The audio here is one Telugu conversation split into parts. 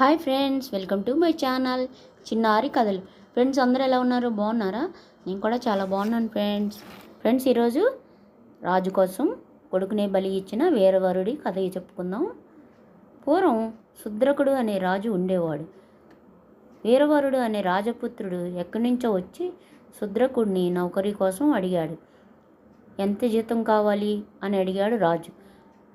Hi friends welcome to my channel. చిన్నారి కథలు. ఫ్రెండ్స్ అందరూ ఎలా ఉన్నారు? బాగున్నారా? నేను కూడా చాలా బాగున్నాను ఫ్రెండ్స్. ఫ్రెండ్స్ ఈరోజు రాజు కోసం కొడుకునే బలి ఇచ్చిన వీరవరుడి కథ చెప్పుకుందాం. పూర్వం శుద్రకుడు అనే రాజు ఉండేవాడు. వీరవరుడు అనే రాజపుత్రుడు ఎక్కడి నుంచో వచ్చి శుద్రకుడిని నౌకరీ కోసం అడిగాడు. ఎంత జీతం కావాలి? అని అడిగాడు రాజు.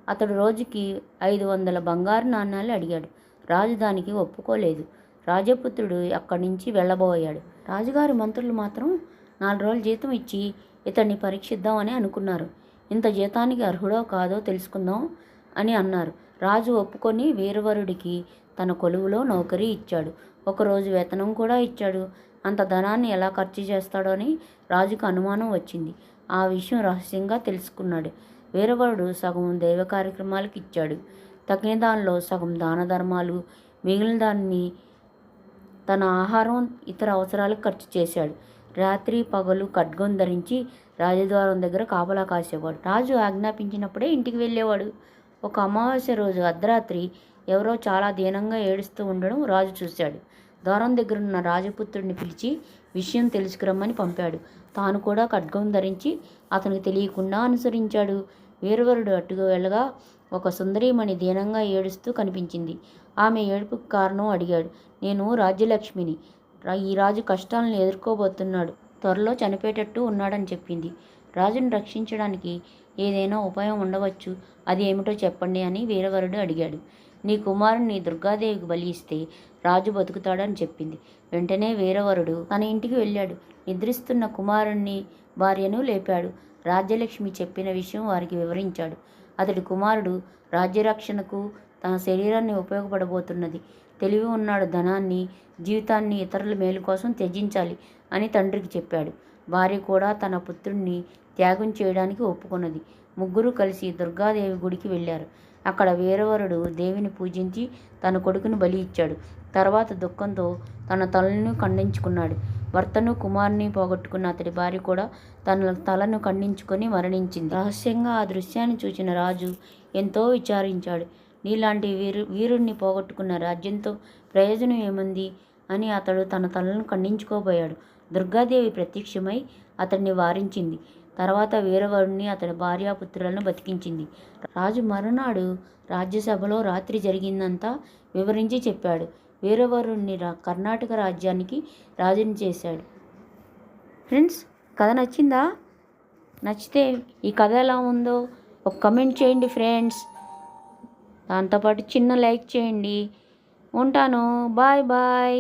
అతడు రోజుకి ఐదు వందల బంగారు నాణ్యాలు అడిగాడు. రాజు దానికి ఒప్పుకోలేదు. రాజపుత్రుడు అక్కడి నుంచి వెళ్ళబోయాడు. రాజుగారి మంత్రులు మాత్రం నాలుగు రోజులు జీతం ఇచ్చి ఇతన్ని పరీక్షిద్దామని అనుకున్నారు. ఇంత జీతానికి అర్హుడో కాదో తెలుసుకుందాం అని అన్నారు. రాజు ఒప్పుకొని వీరవరుడికి తన కొలువులో నౌకరీ ఇచ్చాడు. ఒకరోజు వేతనం కూడా ఇచ్చాడు. అంత ధనాన్ని ఎలా ఖర్చు చేస్తాడో అని రాజుకు అనుమానం వచ్చింది. ఆ విషయం రహస్యంగా తెలుసుకున్నాడు. వీరవరుడు సగం దైవ కార్యక్రమాలకు ఇచ్చాడు. తగిన దానిలో సగం దాన ధర్మాలు మిగిలిన దాన్ని తన ఆహారం ఇతర అవసరాలకు ఖర్చు చేశాడు. రాత్రి పగలు ఖడ్గం ధరించి రాజద్వారం దగ్గర కాపలా కాసేవాడు. రాజు ఆజ్ఞాపించినప్పుడే ఇంటికి వెళ్ళేవాడు. ఒక అమావాస్య రోజు అర్ధరాత్రి ఎవరో చాలా దీనంగా ఏడుస్తూ ఉండడం రాజు చూశాడు. ద్వారం దగ్గర ఉన్న రాజపుత్రుడిని పిలిచి విషయం తెలుసుకురమ్మని పంపాడు. తాను కూడా ఖడ్గం ధరించి అతనికి తెలియకుండా అనుసరించాడు. వీరవరుడు అటుగా వెళ్ళగా ఒక సుందరీమణి దీనంగా ఏడుస్తూ కనిపించింది. ఆమె ఏడుపుకు కారణం అడిగాడు. నేను రాజ్యలక్ష్మిని. ఈ రాజు కష్టాలను ఎదుర్కోబోతున్నాడు. త్వరలో చనిపోయేటట్టు ఉన్నాడని చెప్పింది. రాజును రక్షించడానికి ఏదైనా ఉపాయం ఉండవచ్చు. అది ఏమిటో చెప్పండి అని వీరవరుడు అడిగాడు. నీ కుమారుణ్ణి దుర్గాదేవికి బలి ఇస్తే రాజు బతుకుతాడని చెప్పింది. వెంటనే వీరవరుడు తన ఇంటికి వెళ్ళాడు. నిద్రిస్తున్న కుమారుణ్ణి భార్యను లేపాడు. రాజ్యలక్ష్మి చెప్పిన విషయం వారికి వివరించాడు. అతడి కుమారుడు రాజ్యరక్షణకు తన శరీరాన్ని ఉపయోగపడబోతున్నది. తెలివి ఉన్నాడు ధనాన్ని జీవితాన్ని ఇతరుల మేలు కోసం త్యజించాలి అని తండ్రికి చెప్పాడు. భార్య కూడా తన పుత్రుణ్ణి త్యాగం చేయడానికి ఒప్పుకున్నది. ముగ్గురు కలిసి దుర్గాదేవి గుడికి వెళ్ళారు. అక్కడ వీరవరుడు దేవిని పూజించి తన కొడుకును బలి ఇచ్చాడు. తర్వాత దుఃఖంతో తన తలను ఖండించుకున్నాడు. భర్తను కుమారుని పోగొట్టుకున్న అతడి భార్య కూడా తన తలను ఖండించుకొని మరణించింది. రహస్యంగా ఆ దృశ్యాన్ని చూసిన రాజు ఎంతో విచారించాడు. నీలాంటి వీరు వీరుణ్ణి పోగొట్టుకున్న రాజ్యంతో ప్రయోజనం ఏముంది? అని అతడు తన తలను ఖండించుకోబోయాడు. దుర్గాదేవి ప్రత్యక్షమై అతన్ని వారించింది. తర్వాత వీరవరుణ్ణి అతడి భార్యాపుత్రులను బతికించింది. రాజు మరునాడు రాజ్యసభలో రాత్రి జరిగిందంతా వివరించి చెప్పాడు. వీరవరుణ్ణి రా కర్ణాటక రాజ్యానికి రాజుని చేశాడు. ఫ్రెండ్స్ కథ నచ్చిందా? నచ్చితే ఈ కథ ఎలా ఉందో ఒక కమెంట్ చేయండి ఫ్రెండ్స్. దాంతోపాటు చిన్న లైక్ చేయండి. ఉంటాను. Bye bye.